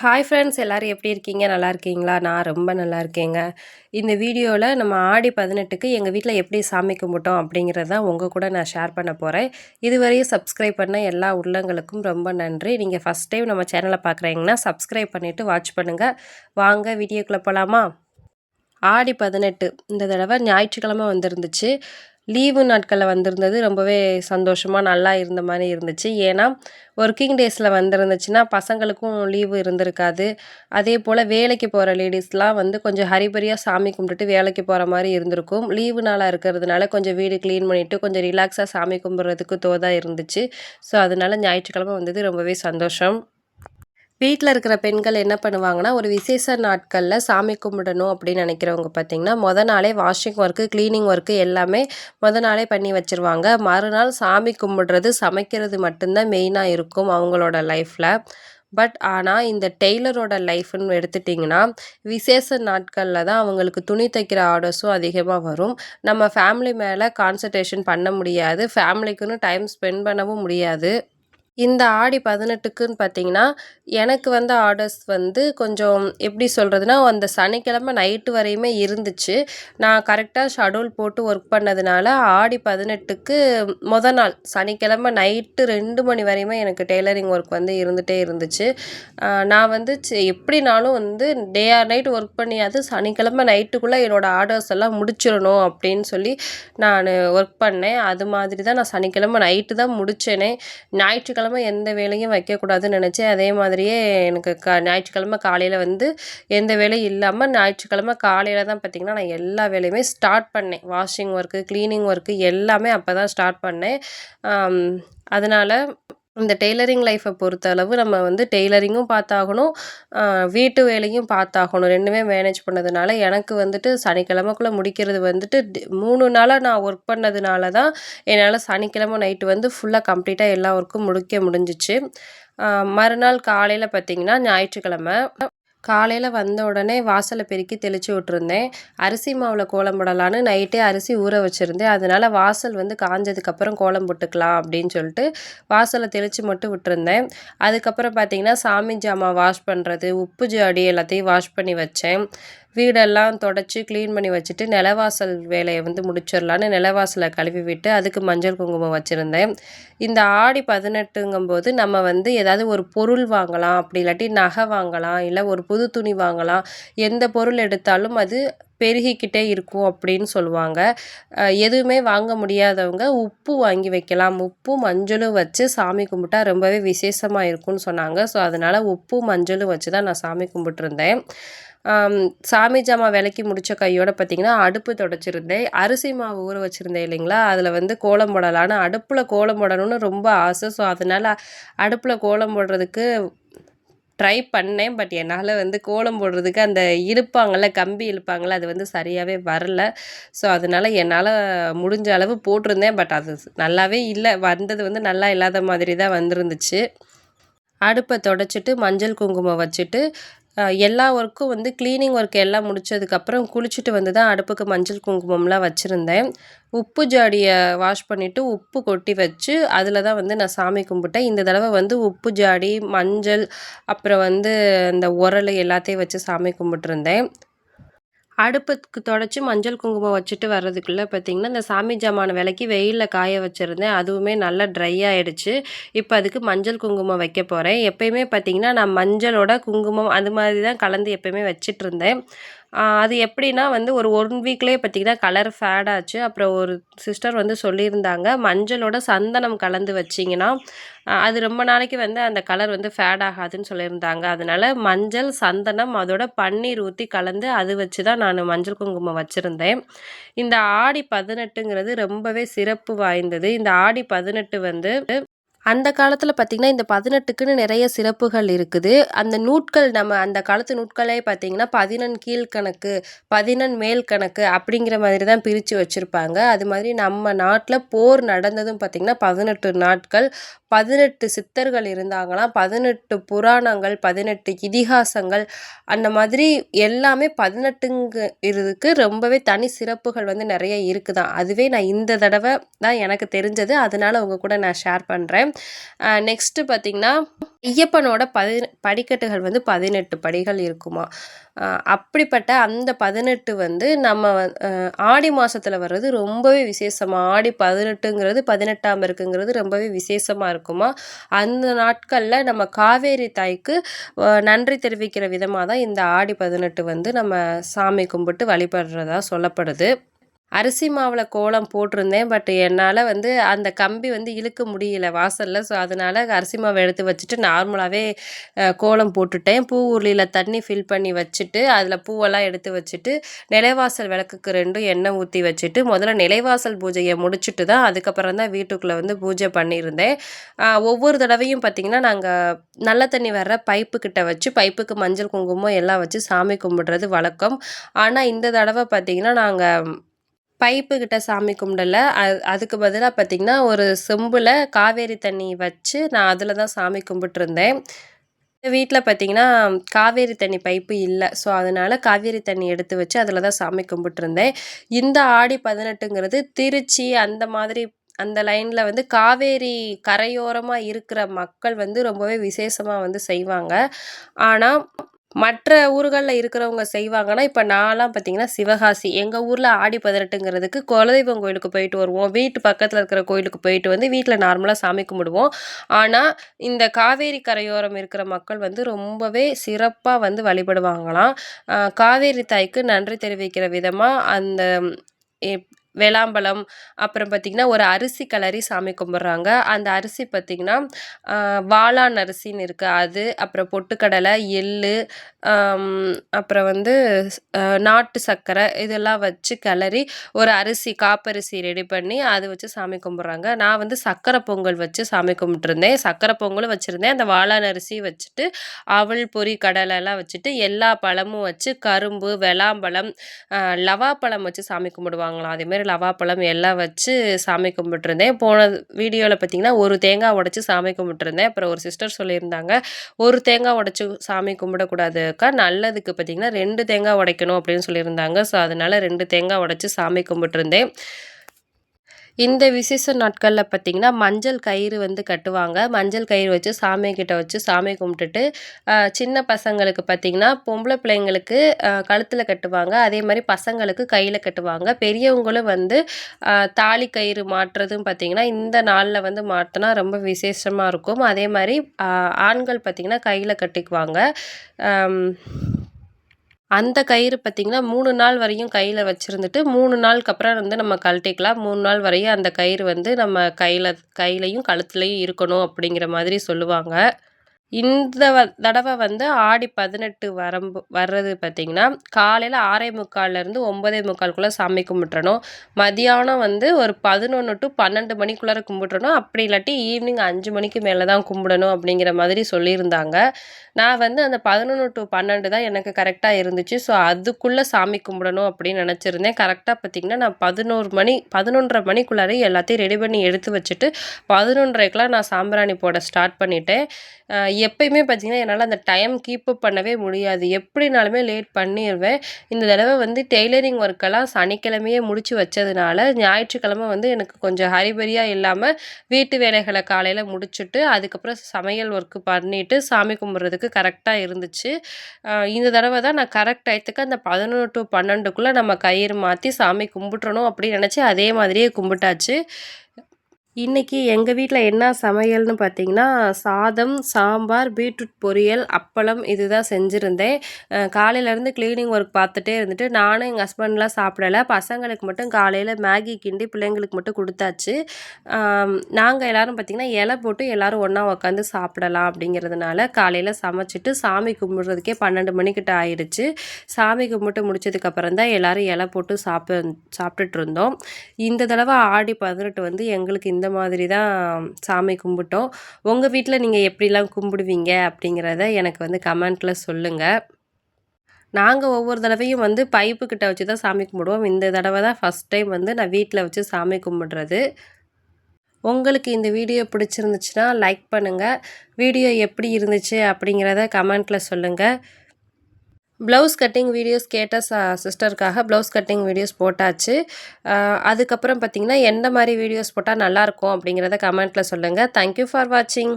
Hi friends எல்லோரும் எப்படி இருக்கீங்க? நல்லா இருக்கீங்களா? நான் ரொம்ப நல்லா இருக்கேங்க. இந்த வீடியோவில் நம்ம ஆடி பதினெட்டுக்கு எங்கள் வீட்டில் எப்படி சாமி கும்பிட்டோம் அப்படிங்கிறத உங்கள் கூட நான் ஷேர் பண்ண போகிறேன் இதுவரையும் சப்ஸ்கிரைப் பண்ண எல்லா உள்ளங்களுக்கும் ரொம்ப நன்றி. நீங்கள் ஃபஸ்ட் டைம் நம்ம சேனலை பார்க்குறீங்கன்னா சப்ஸ்கிரைப் பண்ணிவிட்டு வாட்ச் பண்ணுங்கள் வாங்க வீடியோக்குள்ளே போகலாமா ஆடி பதினெட்டு இந்த தடவை ஞாயிற்றுக்கிழமை வந்துருந்துச்சு. லீவு நாட்களில் வந்திருந்தது ரொம்பவே சந்தோஷமாக நல்லா இருந்த மாதிரி இருந்துச்சு. ஏன்னா ஒர்க்கிங் டேஸில் வந்திருந்துச்சுன்னா பசங்களுக்கும் லீவு இருந்திருக்காது. அதே போல் வேலைக்கு போகிற லேடிஸ்லாம் வந்து கொஞ்சம் ஹரிபரியாக சாமி கும்பிட்டுட்டு வேலைக்கு போகிற மாதிரி இருந்திருக்கும். லீவு நாளாக இருக்கிறதுனால கொஞ்சம் வீடு க்ளீன் பண்ணிவிட்டு கொஞ்சம் ரிலாக்ஸாக சாமி கும்பிட்றதுக்கு தோதாக இருந்துச்சு. ஸோ அதனால் ஞாயிற்றுக்கிழமை வந்தது ரொம்பவே சந்தோஷம். வீட்டில் இருக்கிற பெண்கள் என்ன பண்ணுவாங்கன்னா ஒரு விசேஷ நாட்களில் சாமி கும்பிடணும் அப்படின்னு நினைக்கிறவங்க பார்த்திங்கன்னா மொதல் நாளே வாஷிங் ஒர்க்கு க்ளீனிங் ஒர்க்கு எல்லாமே மொதல் நாளே பண்ணி வச்சுருவாங்க. மறுநாள் சாமி கும்பிடுறது சமைக்கிறது மட்டும்தான் மெயினாக இருக்கும் அவங்களோட லைஃப்பில் பட் ஆனால் இந்த டெய்லரோட லைஃப்னு எடுத்துட்டிங்கன்னா விசேஷ நாட்களில் தான் அவங்களுக்கு துணி தைக்கிற ஆர்டர்ஸும் அதிகமாக வரும். நம்ம ஃபேமிலி மேலே கான்சன்ட்ரேஷன் பண்ண முடியாது. ஃபேமிலிக்குன்னு டைம் ஸ்பெண்ட் பண்ணவும் முடியாது. இந்த ஆடி பதினெட்டுக்குன்னு பார்த்தீங்கன்னா எனக்கு வந்த ஆர்டர்ஸ் வந்து கொஞ்சம் எப்படி சொல்கிறதுனா அந்த சனிக்கிழமை நைட்டு வரையுமே இருந்துச்சு. நான் கரெக்டாக ஷெடியூல் போட்டு ஒர்க் பண்ணதுனால ஆடி பதினெட்டுக்கு மொதல் நாள் சனிக்கிழமை நைட்டு ரெண்டு மணி வரையுமே எனக்கு டெய்லரிங் ஒர்க் வந்து இருந்துகிட்டே இருந்துச்சு. நான் வந்து எப்படினாலும் வந்து டே ஆர் நைட் ஒர்க் பண்ணியாவது சனிக்கிழமை நைட்டுக்குள்ளே என்னோடய ஆர்டர்ஸ் எல்லாம் முடிச்சிடணும் அப்படின்னு சொல்லி நான் ஒர்க் பண்ணேன். அது மாதிரி தான் நான் சனிக்கிழமை நைட்டு தான் முடித்தேனே ஞாயிற்றுக்கிழமை ஞாயிற்றுக்கிழமை எந்த வேலையும் வைக்கக்கூடாதுன்னு நினச்சேன். அதே மாதிரியே எனக்கு க ஞாயிற்றுக்கிழமை காலையில் வந்து எந்த வேலையும் இல்லாமல் ஞாயிற்றுக்கிழமை காலையில் தான் பார்த்திங்கன்னா நான் எல்லா வேலையுமே ஸ்டார்ட் பண்ணேன். வாஷிங் ஒர்க்கு க்ளீனிங் ஒர்க்கு எல்லாமே அப்போ தான் ஸ்டார்ட் பண்ணேன் அதனால் இந்த டெய்லரிங் லைஃப்பை பொறுத்தளவு நம்ம வந்து டெய்லரிங்கும் பார்த்தாகணும் வீட்டு வேலையும் பார்த்தாகணும். ரெண்டுமே மேனேஜ் பண்ணதுனால எனக்கு வந்துட்டு சனிக்கிழமைக்குள்ளே முடிக்கிறது வந்துட்டு மூணு நாளாக நான் ஒர்க் பண்ணதுனால தான் என்னால் சனிக்கிழமை நைட்டு வந்து ஃபுல்லாக கம்ப்ளீட்டாக எல்லா ஒர்க்கும் முடிக்க முடிஞ்சிச்சு. மறுநாள் காலையில் பார்த்திங்கன்னா ஞாயிற்றுக்கிழமை. காலையில் வந்த உடனே வாசலை பெருக்கி தெளித்து விட்ருந்தேன் அரிசி மாவில் கோலம் போடலான்னு நைட்டே அரிசி ஊற வச்சுருந்தேன். அதனால் வாசல் வந்து காஞ்சதுக்கப்புறம் கோலம் போட்டுக்கலாம் அப்படின்னு சொல்லிட்டு வாசலை தெளித்து மட்டும் விட்டுருந்தேன். அதுக்கப்புறம் பார்த்திங்கன்னா சாமி ஜாமான் வாஷ் பண்ணுறது உப்பு ஜாடி எல்லாத்தையும் வாஷ் பண்ணி வச்சேன். வீடெல்லாம் தொடச்சி க்ளீன் பண்ணி வச்சுட்டு நிலவாசல் வேலையை வந்து முடிச்சிடலான்னு நிலவாசலை கழுவி விட்டு அதுக்கு மஞ்சள் குங்குமம் வச்சுருந்தேன். இந்த ஆடி பதினெட்டுங்கும்போது நம்ம வந்து ஏதாவது ஒரு பொருள் வாங்கலாம் அப்படி இல்லாட்டி நகை வாங்கலாம் இல்லை ஒரு புது துணி வாங்கலாம் எந்த பொருள் எடுத்தாலும் அது பெருகிக்கிட்டே இருக்கும் அப்படின்னு சொல்லுவாங்க. எதுவுமே வாங்க முடியாதவங்க உப்பு வாங்கி வைக்கலாம். உப்பு மஞ்சளும் வச்சு சாமி கும்பிட்டா ரொம்பவே விசேஷமாக இருக்கும்னு சொன்னாங்க. ஸோ அதனால் உப்பு மஞ்சளும் வச்சு தான் நான் சாமி கும்பிட்டுருந்தேன். சாமி ஜாமான் விளக்கி முடித்த கையோடு பார்த்திங்கன்னா அடுப்பு தொடச்சிருந்தேன். அரிசி மாவு ஊற வச்சுருந்தேன் இல்லைங்களா? அதில் வந்து கோலம் போடலான்னு அடுப்பில் கோலம் போடணும்னு ரொம்ப ஆசை. ஸோ அதனால் அடுப்பில் கோலம் போடுறதுக்கு ட்ரை பண்ணேன். பட் என்னால் வந்து கோலம் போடுறதுக்கு அந்த இழுப்பாங்கள்ல கம்பி இழுப்பாங்கள்ல அது வந்து சரியாகவே வரல. ஸோ அதனால் என்னால் முடிஞ்ச அளவு போட்டிருந்தேன். பட் அது நல்லாவே இல்லை. வந்தது வந்து நல்லா இல்லாத மாதிரி தான் வந்துருந்துச்சு. அடுப்பை தொடச்சிட்டு மஞ்சள் குங்குமம் வச்சுட்டு எல்லா ஒர்க்கும் வந்து க்ளீனிங் ஒர்க் எல்லாம் முடித்ததுக்கப்புறம் குளிச்சுட்டு வந்து தான் அடுப்புக்கு மஞ்சள் குங்குமம்லாம் வச்சுருந்தேன். உப்பு ஜாடியை வாஷ் பண்ணிவிட்டு உப்பு கொட்டி வச்சு அதில் தான் வந்து நான் சாமி கும்பிட்டேன். இந்த தடவை வந்து உப்பு ஜாடி மஞ்சள் அப்புறம் வந்து இந்த உரல் எல்லாத்தையும் வச்சு சாமி கும்பிட்டுருந்தேன். அடுப்புக்கு தொடச்சி மஞ்சள் குங்குமம் வச்சுட்டு வர்றதுக்குள்ளே பார்த்திங்கன்னா இந்த சாமி ஜாமான விலைக்கு வெயிலில் காய வச்சுருந்தேன். அதுவுமே நல்லா ட்ரை ஆகிடுச்சு இப்போ அதுக்கு மஞ்சள் குங்குமம் வைக்க போகிறேன் எப்போயுமே பார்த்திங்கன்னா நான் மஞ்சளோட குங்குமம் அது மாதிரி தான் கலந்து எப்போயுமே வச்சிட்ருந்தேன் அது எப்படின்னா வந்து ஒரு ஒன் வீக்லேயே பார்த்திங்கன்னா கலர் ஃபேட் ஆச்சு. அப்புறம் ஒரு சிஸ்டர் வந்து சொல்லியிருந்தாங்க மஞ்சளோட சந்தனம் கலந்து வச்சிங்கன்னா அது ரொம்ப நாளைக்கு வந்து அந்த கலர் வந்து ஃபேட் ஆகாதுன்னு சொல்லியிருந்தாங்க. அதனால் மஞ்சள் சந்தனம் அதோட பன்னீர் ஊற்றி கலந்து அது வச்சு தான் நான் மஞ்சள் குங்குமம் வச்சுருந்தேன். இந்த ஆடி பதினெட்டுங்கிறது ரொம்பவே சிறப்பு வாய்ந்தது. இந்த ஆடி பதினெட்டு வந்து அந்த காலத்தில் பார்த்திங்கன்னா இந்த பதினெட்டுக்குன்னு நிறைய சிறப்புகள் இருக்குது. அந்த நூட்கள் நம்ம அந்த காலத்து நூட்களே பார்த்திங்கன்னா பதினெண் கீழ்கணக்கு பதினெண் மேல் கணக்கு அப்படிங்கிற மாதிரி தான் பிரித்து வச்சுருப்பாங்க. அது மாதிரி நம்ம நாட்டில் போர் நடந்ததும் பார்த்திங்கன்னா பதினெட்டு நாட்கள் பதினெட்டு சித்தர்கள் இருந்தாங்களாம் பதினெட்டு புராணங்கள் பதினெட்டு இதிகாசங்கள் அந்த மாதிரி எல்லாமே பதினெட்டுங்க இதுக்கு ரொம்பவே தனி சிறப்புகள் வந்து நிறைய இருக்குதான். அதுவே நான் இந்த தடவை தான் எனக்கு தெரிஞ்சது. அதனால் உங்கள் கூட நான் ஷேர் பண்ணுறேன் நெக்ஸ்ட்டு பார்த்திங்கன்னா ஐயப்பனோட பதி படிக்கட்டுகள் வந்து பதினெட்டு படிகள் இருக்குமா? அப்படிப்பட்ட அந்த பதினெட்டு வந்து நம்ம ஆடி மாதத்தில் வர்றது ரொம்பவே விசேஷமாக ஆடி பதினெட்டுங்கிறது பதினெட்டாம் இருக்குங்கிறது ரொம்பவே விசேஷமாக இருக்குமா? அந்த நாட்களில் நம்ம காவேரி தாய்க்கு நன்றி தெரிவிக்கிற விதமாக தான் இந்த ஆடி பதினெட்டு வந்து நம்ம சாமி கும்பிட்டு வழிபடுறதா சொல்லப்படுது. அரிசி மாவில் கோலம் போட்டிருந்தேன் பட் என்னால் வந்து அந்த கம்பி வந்து இழுக்க முடியல வாசலில். ஸோ அதனால் அரிசி மாவை எடுத்து வச்சுட்டு நார்மலாகவே கோலம் போட்டுட்டேன். பூ உருளியில் தண்ணி ஃபில் பண்ணி வச்சுட்டு அதில் பூவெல்லாம் எடுத்து வச்சுட்டு நிலைவாசல் விளக்குக்கு ரெண்டும் எண்ணெய் ஊற்றி வச்சுட்டு முதல்ல நிலைவாசல் பூஜையை முடிச்சுட்டு தான் அதுக்கப்புறம் தான் வீட்டுக்குள்ளே வந்து பூஜை பண்ணியிருந்தேன். ஒவ்வொரு தடவையும் பார்த்திங்கன்னா நாங்கள் நல்ல தண்ணி வர்ற பைப்பு கிட்ட வச்சு பைப்புக்கு மஞ்சள் குங்குமம் எல்லாம் வச்சு சாமி கும்பிடுறது வழக்கம். ஆனால் இந்த தடவை பார்த்திங்கன்னா நாங்கள் பைப்பு கிட்ட சாமி கும்பிடல. அது அதுக்கு பதிலாக பார்த்திங்கன்னா ஒரு செம்பில் காவேரி தண்ணி வச்சு நான் அதில் தான் சாமி கும்பிட்டுருந்தேன். வீட்டில் பார்த்திங்கன்னா காவேரி தண்ணி பைப்பு இல்லை. ஸோ அதனால் காவேரி தண்ணி எடுத்து வச்சு அதில் தான் சாமி கும்பிட்டுருந்தேன். இந்த ஆடி பதினெட்டுங்கிறது திருச்சி அந்த மாதிரி அந்த லைனில் வந்து காவேரி கரையோரமாக இருக்கிற மக்கள் வந்து ரொம்பவே விசேஷமாக வந்து செய்வாங்க. ஆனால் மற்ற ஊர்களில் இருக்கிறவங்க செய்வாங்கன்னா இப்போ நான்லாம் பார்த்தீங்கன்னா சிவகாசி. எங்கள் ஊரில் ஆடி பதினெட்டுங்கிறதுக்கு குலதெய்வம் கோயிலுக்கு போயிட்டு வருவோம். வீட்டு பக்கத்தில் இருக்கிற கோயிலுக்கு போயிட்டு வந்து வீட்டில் நார்மலாக சாமி கும்பிடுவோம். ஆனால் இந்த காவேரி கரையோரம் இருக்கிற மக்கள் வந்து ரொம்பவே சிறப்பாக வந்து வழிபடுவாங்களாம். காவேரி தாய்க்கு நன்றி தெரிவிக்கிற விதமாக அந்த வேளாம்பழம் அப்புறம் பார்த்திங்கன்னா ஒரு அரிசி கலரி சாமி கும்பிட்றாங்க. அந்த அரிசி பார்த்திங்கன்னா வாளான் அரிசின்னு இருக்குது அது அப்புறம் பொட்டுக்கடலை எள் அப்புறம் வந்து நாட்டு சர்க்கரை இதெல்லாம் வச்சு கிளறி ஒரு அரிசி காப்பரிசி ரெடி பண்ணி அதை வச்சு சாமி கும்பிட்றாங்க. நான் வந்து சக்கரை பொங்கல் வச்சு சாமி கும்பிட்டுருந்தேன். சக்கரை பொங்கலும் வச்சுருந்தேன். அந்த வாழான் அரிசி வச்சுட்டு அவள் பொறி கடலை எல்லாம் வச்சுட்டு எல்லா பழமும் வச்சு கரும்பு வெளாம்பழம் லவாப்பழம் வச்சு சாமி கும்பிடுவாங்களாம். அதேமாரி லவாப்பழம் எல்லாம் வச்சு சாமி கும்பிட்டுருந்தேன். போன வீடியோவில் பார்த்திங்கன்னா ஒரு தேங்காய் உடச்சி சாமி கும்பிட்டுருந்தேன். அப்புறம் ஒரு சிஸ்டர் சொல்லியிருந்தாங்க ஒரு தேங்காய் உடச்சி சாமி கும்பிடக்கூடாது. கும்பிடக்கூடாதுக்கா நல்லதுக்கு பார்த்திங்கன்னா ரெண்டு தேங்காய் உடைக்கணும் அப்படின்னு சொல்லியிருந்தாங்க. ஸோ அதனால் ரெண்டு தேங்காய் உடைச்சி சாமி கும்பிட்டுருந்தேன். இந்த விசேஷ நாட்களில் பார்த்திங்கன்னா மஞ்சள் கயிறு வந்து கட்டுவாங்க. மஞ்சள் கயிறு வச்சு சாமி கிட்ட வச்சு சாமி கும்பிட்டுட்டு சின்ன பசங்களுக்கு பார்த்திங்கன்னா பொம்பளை பிள்ளைங்களுக்கு கழுத்தில் கட்டுவாங்க. அதே மாதிரி பசங்களுக்கு கையில் கட்டுவாங்க. பெரியவங்களும் வந்து தாலி கயிறு மாற்றுறதும் பார்த்திங்கன்னா இந்த நாளில் வந்து மாற்றினா ரொம்ப விசேஷமாக இருக்கும். அதே மாதிரி ஆண்கள் பார்த்திங்கன்னா கையில் கட்டிக்குவாங்க. அந்த கயிறு பார்த்திங்கன்னா மூணு நாள் வரையும் கையில் வச்சுருந்துட்டு மூணு நாளுக்கு அப்புறம் வந்து நம்ம கழட்டிக்கலாம். மூணு நாள் வரையும் அந்த கயிறு வந்து நம்ம கையில் கையிலையும் கழுத்துலையும் இருக்கணும் அப்படிங்கிற மாதிரி சொல்லுவாங்க. இந்த வ தடவை வந்து ஆடி பதினெட்டு வரம்பு வர்றது பார்த்திங்கன்னா காலையில் ஆறே முக்கால்லேருந்து ஒம்பதே முக்கால்குள்ளே சாமி கும்பிட்றணும் மதியானம் வந்து ஒரு பதினொன்று டு பன்னெண்டு மணிக்குள்ளார கும்பிட்றணும் அப்படி இல்லாட்டி ஈவினிங் அஞ்சு மணிக்கு மேலே தான் கும்பிடணும் அப்படிங்கிற மாதிரி சொல்லியிருந்தாங்க. நான் வந்து அந்த பதினொன்று டு பன்னெண்டு தான் எனக்கு கரெக்டாக இருந்துச்சு. ஸோ அதுக்குள்ளே சாமி கும்பிடணும் அப்படின்னு நினச்சிருந்தேன். கரெக்டாக பார்த்திங்கன்னா நான் பதினோரு மணி பதினொன்றரை மணிக்குள்ளாரே எல்லாத்தையும் ரெடி பண்ணி எடுத்து வச்சுட்டு பதினொன்றரைக்கெலாம் நான் சாம்பிராணி போட ஸ்டார்ட் பண்ணிவிட்டேன் எப்பயுமே பார்த்திங்கன்னா என்னால் அந்த டைம் கீப்பப் பண்ணவே முடியாது. எப்படினாலுமே லேட் பண்ணிடுவேன் இந்த தடவை வந்து டெய்லரிங் ஒர்க்கெல்லாம் சனிக்கிழமையே முடித்து வச்சதுனால ஞாயிற்றுக்கிழமை வந்து எனக்கு கொஞ்சம் ஹரிபரியாக இல்லாமல் வீட்டு வேலைகளை காலையில் முடிச்சுட்டு அதுக்கப்புறம் சமையல் ஒர்க்கு பண்ணிவிட்டு சாமி கும்பிட்றதுக்கு கரெக்டாக இருந்துச்சு. இந்த தடவை தான் நான் கரெக்ட் டயத்துக்கு அந்த பதினொன்று டு பன்னெண்டுக்குள்ளே நம்ம கயிறு மாற்றி சாமி கும்பிட்றணும் அப்படின்னு நினச்சி அதே மாதிரியே கும்பிட்டாச்சு. இன்றைக்கி எங்கள் வீட்டில் என்ன சமையல்னு பார்த்தீங்கன்னா சாதம் சாம்பார் பீட்ரூட் பொரியல் அப்பளம் இது தான் செஞ்சுருந்தேன் காலையிலேருந்து க்ளீனிங் ஒர்க் பார்த்துட்டே இருந்துட்டு நானும் எங்கள் ஹஸ்பண்ட்லாம் சாப்பிடலை. பசங்களுக்கு மட்டும் காலையில் மேகி கிண்டி பிள்ளைங்களுக்கு மட்டும் கொடுத்தாச்சு. நாங்கள் எல்லோரும் பார்த்திங்கன்னா இலை போட்டு எல்லோரும் ஒன்றா உட்காந்து சாப்பிடலாம் அப்படிங்கிறதுனால காலையில் சமைச்சிட்டு சாமி கும்பிட்றதுக்கே பன்னெண்டு மணிக்கிட்ட ஆயிடுச்சு சாமி கும்பிட்டு முடிச்சதுக்கப்புறம் தான் எல்லோரும் இலை போட்டு சாப்பிட்டு சாப்பிட்டுட்டு இருந்தோம். இந்த தடவை ஆடி பதினெட்டு வந்து எங்களுக்கு இந்த மாதிரி தான் சாமி கும்பிட்டோம். உங்கள் வீட்டில் நீங்கள் எப்படிலாம் கும்பிடுவீங்க அப்படிங்கிறத எனக்கு வந்து கமெண்ட்டில் சொல்லுங்கள் நாங்கள் ஒவ்வொரு தடவையும் வந்து பைப்பு கிட்ட வச்சு தான் சாமி கும்பிடுவோம். இந்த தடவை தான் ஃபஸ்ட் டைம் வந்து நான் வீட்டில் வச்சு சாமி கும்பிடுறது. உங்களுக்கு இந்த வீடியோ பிடிச்சிருந்துச்சுன்னா லைக் பண்ணுங்கள் வீடியோ எப்படி இருந்துச்சு அப்படிங்கிறத கமெண்ட்டில் சொல்லுங்கள் ப்ளவுஸ் கட்டிங் வீடியோஸ் கேட்ட ச சிஸ்டருக்காக ப்ளவுஸ் கட்டிங் வீடியோஸ் போட்டாச்சு. அதுக்கப்புறம் பார்த்தீங்கன்னா எந்த மாதிரி வீடியோஸ் போட்டால் நல்லாயிருக்கும் அப்படிங்கிறத கமெண்ட்டில் சொல்லுங்கள் தேங்க்யூ ஃபார் வாட்சிங்